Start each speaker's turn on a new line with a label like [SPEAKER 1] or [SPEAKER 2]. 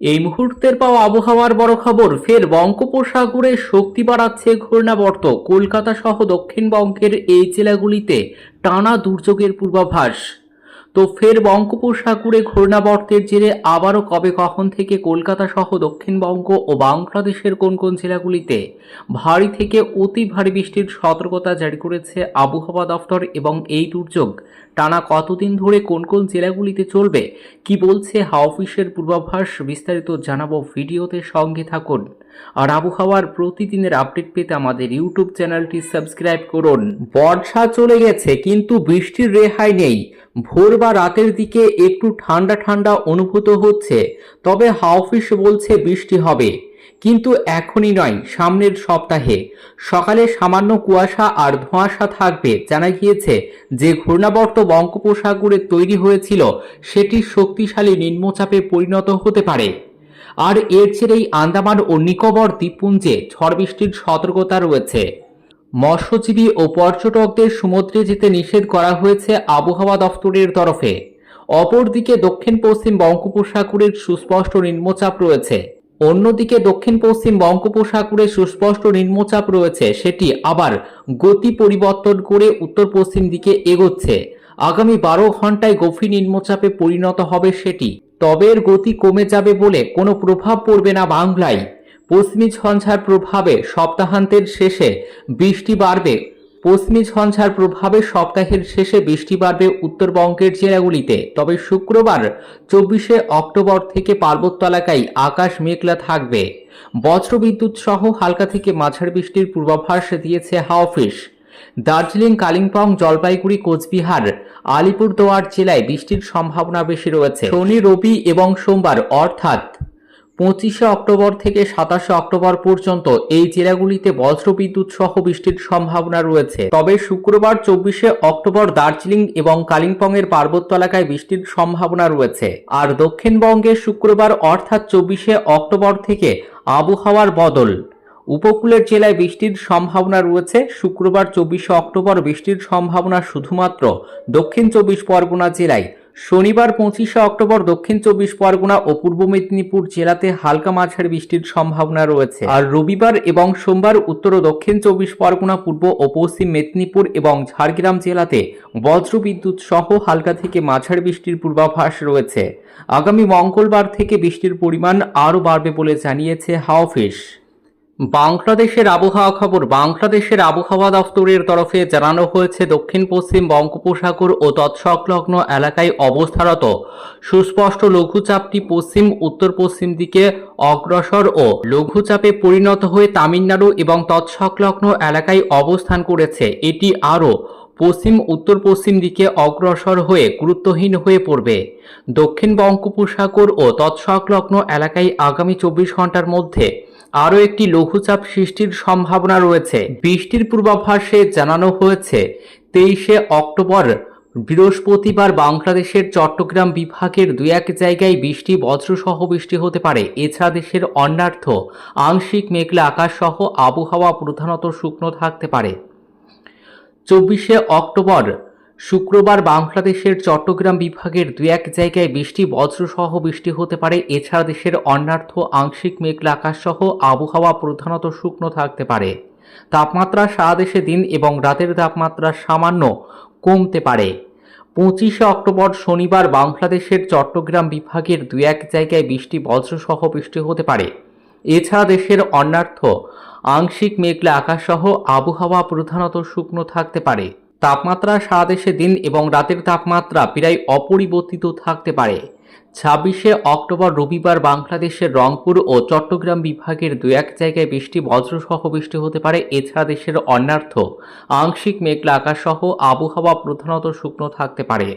[SPEAKER 1] এই মুহূর্তের পাওয়া আবহাওয়ার বড় খবর, ফের বঙ্গোপসাগরে শক্তি বাড়াচ্ছে ঘূর্ণাবর্ত। কলকাতা সহ দক্ষিণবঙ্গের এই জেলাগুলিতে টানা দুর্যোগের পূর্বাভাস। তো ফের বঙ্গোপসাগরে ঘূর্ণাবর্তের জেরে আবারও কবে কখন থেকে কলকাতা সহ দক্ষিণবঙ্গ ও বাংলাদেশের কোন কোন জেলাগুলিতে ভারী থেকে অতি ভারী বৃষ্টির সতর্কতা জারি করেছে আবহাওয়া দফতর এবং এই দুর্যোগ টানা কতদিন ধরে কোন কোন জেলাগুলিতে চলবে? কি বলছে হাওয়া অফিসের পূর্বাভাস? বিস্তারিত জানাব ভিডিওতে সঙ্গে থাকুন। আর আবহাওয়ার প্রতিদিনের আপডেট পেতে আমাদের ইউটিউব চ্যানেলটি সাবস্ক্রাইব করুন। বর্ষা চলে গেছে, কিন্তু বৃষ্টির রেহাই নেই। ভোর বা রাতের দিকে একটু ঠান্ডা ঠান্ডা অনুভূত হচ্ছে, তবে হাওয়া অফিস বলছে বৃষ্টি হবে। কিন্তু এখনই নয়, সামনের সপ্তাহে। সকালে সামান্য কুয়াশা আর ধোঁয়াশা থাকবে, জানা গিয়েছে যে ঘূর্ণাবর্ত বঙ্গোপসাগরে তৈরি হয়েছিল, সেটি শক্তিশালী নিম্নচাপে পরিণত হতে পারে। আর এর ছেড়েই আন্দামান ও নিকোবর দ্বীপপুঞ্জে ঝড় বৃষ্টির সতর্কতা রয়েছে। মৎস্যজীবী ও পর্যটকদের সমুদ্রে যেতে নিষেধ করা হয়েছে আবহাওয়া দফতরের তরফে। অপরদিকে দক্ষিণ পশ্চিম বঙ্গোপসাগরের সুস্পষ্ট নিম্নচাপ রয়েছে। অন্যদিকে দক্ষিণ পশ্চিম বঙ্গোপসাগরে সুস্পষ্ট নিম্নচাপ রয়েছে, সেটি আবার গতি পরিবর্তন করে উত্তর পশ্চিম দিকে এগোচ্ছে। আগামী বারো ঘন্টায় গভীর নিম্নচাপে পরিণত হবে সেটি। তবে এর গতি কমে যাবে বলে কোনো প্রভাব পড়বে না বাংলায়। পশ্চিমী ঝঞ্ঝার প্রভাবে সপ্তাহান্তের শেষে বৃষ্টি বাড়বে। পশ্চিমী ঝঞ্ঝার প্রভাবে সপ্তাহের শেষে বৃষ্টি বাড়বে উত্তরবঙ্গের জেলাগুলিতে। তবে শুক্রবার চব্বিশে অক্টোবর থেকে পার্বত্য এলাকায় আকাশ মেঘলা থাকবে। বজ্রবিদ্যুৎ সহ হালকা থেকে মাঝারি বৃষ্টির পূর্বাভাস দিয়েছে হাওয়া অফিস। দার্জিলিং, কালিম্পং, জলপাইগুড়ি, কোচবিহার, আলিপুরদুয়ার জেলায় বৃষ্টির সম্ভাবনা বেশি রয়েছে। শনি, রবি এবং সোমবার, অর্থাৎ পঁচিশে অক্টোবর থেকে সাতাশে অক্টোবর পর্যন্ত এই জেলাগুলিতে বজ্রবিদ্যুৎ সহ বৃষ্টির সম্ভাবনা রয়েছে। তবে শুক্রবার চব্বিশে অক্টোবর দার্জিলিং এবং কালিম্পংয়ের পার্বত্য এলাকায় বৃষ্টির সম্ভাবনা রয়েছে। আর দক্ষিণবঙ্গে শুক্রবার, অর্থাৎ চব্বিশে অক্টোবর থেকে আবহাওয়ার বদল। উপকূলের জেলায় বৃষ্টির সম্ভাবনা রয়েছে। শুক্রবার চব্বিশে অক্টোবর বৃষ্টির সম্ভাবনা শুধুমাত্র দক্ষিণ চব্বিশ পরগনা জেলায়। শনিবার পঁচিশে অক্টোবর দক্ষিণ চব্বিশ পরগনা ও পূর্ব মেদিনীপুর জেলাতে হালকা মাঝারি বৃষ্টির সম্ভাবনা রয়েছে। আর রবিবার এবং সোমবার উত্তর ও দক্ষিণ চব্বিশ পরগনা, পূর্ব ও পশ্চিম মেদিনীপুর এবং ঝাড়গ্রাম জেলাতে বজ্রবিদ্যুৎ সহ হালকা থেকে মাঝারি বৃষ্টির পূর্বাভাস রয়েছে। আগামী মঙ্গলবার থেকে বৃষ্টির পরিমাণ আরও বাড়বে বলে জানিয়েছে হাওয়া অফিস। বাংলাদেশের আবহাওয়া খবর, বাংলাদেশের আবহাওয়া দফতরের তরফে জানানো হয়েছে দক্ষিণ, পশ্চিম বঙ্গোপসাগর ও তৎসংলগ্ন এলাকায় অবস্থারত সুস্পষ্ট লঘুচাপটি পশ্চিম, উত্তর পশ্চিম দিকে অগ্রসর ও লঘুচাপে পরিণত হয়ে তামিলনাড়ু এবং তৎসংলগ্ন এলাকায় অবস্থান করেছে। এটি আরও পশ্চিম, উত্তর পশ্চিম দিকে অগ্রসর হয়ে গুরুত্বহীন হয়ে পড়বে। দক্ষিণ বঙ্গোপসাগর ও তৎসংলগ্ন এলাকায় আগামী চব্বিশ ঘণ্টার মধ্যে আরও একটি লঘুচাপ সৃষ্টির সম্ভাবনা রয়েছে। বৃষ্টির পূর্বাভাসে জানানো হয়েছে, তেইশে অক্টোবর বৃহস্পতিবার বাংলাদেশের চট্টগ্রাম বিভাগের দু এক জায়গায় বৃষ্টি, বজ্রসহ বৃষ্টি হতে পারে। এছাড়া দেশের অন্যার্থ আংশিক মেঘলা আকাশ সহ আবহাওয়া প্রধানত শুকনো থাকতে পারে। চব্বিশে অক্টোবর শুক্রবার বাংলাদেশের চট্টগ্রাম বিভাগের দু এক জায়গায় বৃষ্টি, বজ্রসহ বৃষ্টি হতে পারে। এছাড়া দেশের অন্যার্থ আংশিক মেঘলা আকাশ সহ আবহাওয়া প্রধানত শুকনো থাকতে পারে। তাপমাত্রা সারা দেশে দিন এবং রাতের তাপমাত্রা সামান্য কমতে পারে। পঁচিশে অক্টোবর শনিবার বাংলাদেশের চট্টগ্রাম বিভাগের দু এক জায়গায় বৃষ্টি, বজ্রসহ বৃষ্টি হতে পারে। এছাড়া দেশের অন্যার্থ আংশিক মেঘলা আকাশসহ আবহাওয়া প্রধানত শুকনো থাকতে পারে। তাপমাত্রা সারা দেশে দিন এবং রাতের তাপমাত্রা প্রায় অপরিবর্তিত থাকতে পারে। ছাব্বিশে অক্টোবর রবিবার বাংলাদেশের রংপুর ও চট্টগ্রাম বিভাগের দু এক জায়গায় বৃষ্টি, বজ্রসহ বৃষ্টি হতে পারে। এছাড়া দেশের অন্যার্থ আংশিক মেঘলা আকাশসহ আবহাওয়া প্রধানত শুকনো থাকতে পারে।